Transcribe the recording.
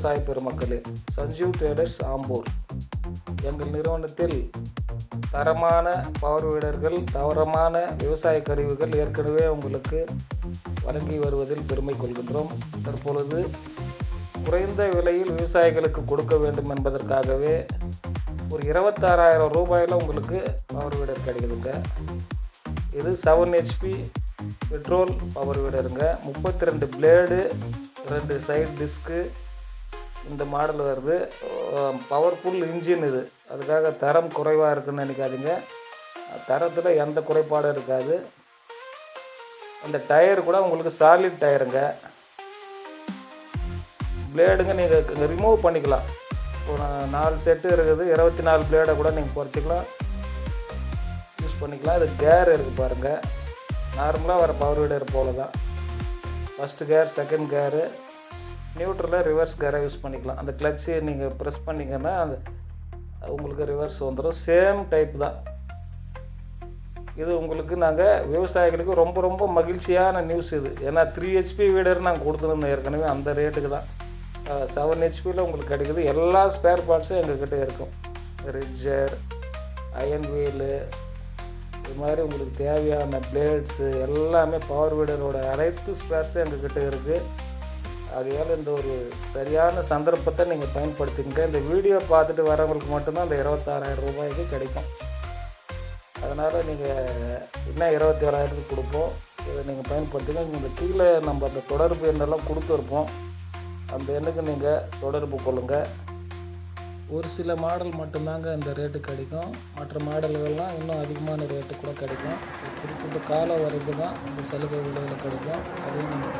விவசாய பெருமக்களே சஞ்சீவ் ட்ரேடர்ஸ் ஆம்பூர். எங்கள் நிறுவனத்தில் தரமான பவர் வீடர்கள் தரமான விவசாய கருவிகள் ஏற்கனவே உங்களுக்கு வழங்கி வருவதில் பெருமை கொள்கின்றோம். தற்பொழுது குறைந்த விலையில் விவசாயிகளுக்கு கொடுக்க வேண்டும் என்பதற்காகவே ஒரு இருபத்தாறாயிரம் ரூபாயில் உங்களுக்கு பவர் வீடர் கிடைக்குதுங்க. இது செவன் ஹெச்பி பெட்ரோல் பவர் வீடருங்க முப்பத்தி ரெண்டு பிளேடு ரெண்டு சைடு டிஸ்க்கு இந்த மாடல் வருது. பவர்ஃபுல் இன்ஜின் இது. அதுக்காக தரம் குறைவாக இருக்குன்னு நினைக்காதீங்க. தரத்தில் எந்த குறைபாடும் இருக்காது. அந்த டயர் கூட உங்களுக்கு சாலிட் டயருங்க பிளேடுங்க நீங்கள் ரிமூவ் பண்ணிக்கலாம். இப்போ நாலு செட்டு இருக்குது. இருபத்தி நாலு பிளேடை கூட நீங்கள் குறைச்சிக்கலாம் யூஸ் பண்ணிக்கலாம். அது கேர் இருக்குது பாருங்கள் நார்மலாக வர பவர் வீடர் போல தான் ஃபஸ்ட்டு கேர் செகண்ட் கேரு நியூட்ரலில் ரிவர்ஸ் கேரை யூஸ் பண்ணிக்கலாம். அந்த கிளட்சி நீங்கள் ப்ரெஸ் பண்ணிங்கன்னா அந்த உங்களுக்கு ரிவர்ஸ் வந்துடும் சேம் டைப் தான். இது உங்களுக்கு நாங்கள் விவசாயிகளுக்கு ரொம்ப ரொம்ப மகிழ்ச்சியான நியூஸ் இது. ஏன்னா த்ரீ ஹெச்பி வீடர் நாங்கள் கொடுத்துருந்தோம் ஏற்கனவே. அந்த ரேட்டுக்கு தான். செவன் ஹெச்பியில் உங்களுக்கு கிடைக்குது. எல்லா ஸ்பேர் பார்ட்ஸும் எங்ககிட்ட இருக்கும். ரிட்ஜர் அயன் வீலு இது மாதிரி உங்களுக்கு தேவையான பிளேட்ஸு எல்லாமே பவர் வீடரோட அனைத்து ஸ்பேர்ஸும் எங்ககிட்ட இருக்குது ஆகையால் இந்த ஒரு சரியான சந்தர்ப்பத்தை நீங்கள் பயன்படுத்திக்க இந்த வீடியோ பார்த்துட்டு வரவங்களுக்கு மட்டும்தான் இந்த இருபத்தாறாயிரம் ரூபாய்க்கு கிடைக்கும். அதனால் நீங்கள் இன்னும் இருபத்தி ஏழாயிரத்துக்கு கொடுப்போம். இதை நீங்கள் பயன்படுத்திங்க இந்த கீழே நம்ம அந்த தொடர்பு எண்ணெல்லாம் கொடுத்துருப்போம் அந்த எண்ணுக்கு நீங்கள் தொடர்பு கொள்ளுங்கள் ஒரு சில மாடல் மட்டும்தாங்க இந்த ரேட்டு கிடைக்கும். மற்ற மாடல்கள்லாம் இன்னும் அதிகமான ரேட்டு கூட கிடைக்கும். குறிப்பிட்ட காலம் வரைக்கும் தான் இந்த சலுகை விலையில் கிடைக்கும். அதையும் நீங்கள்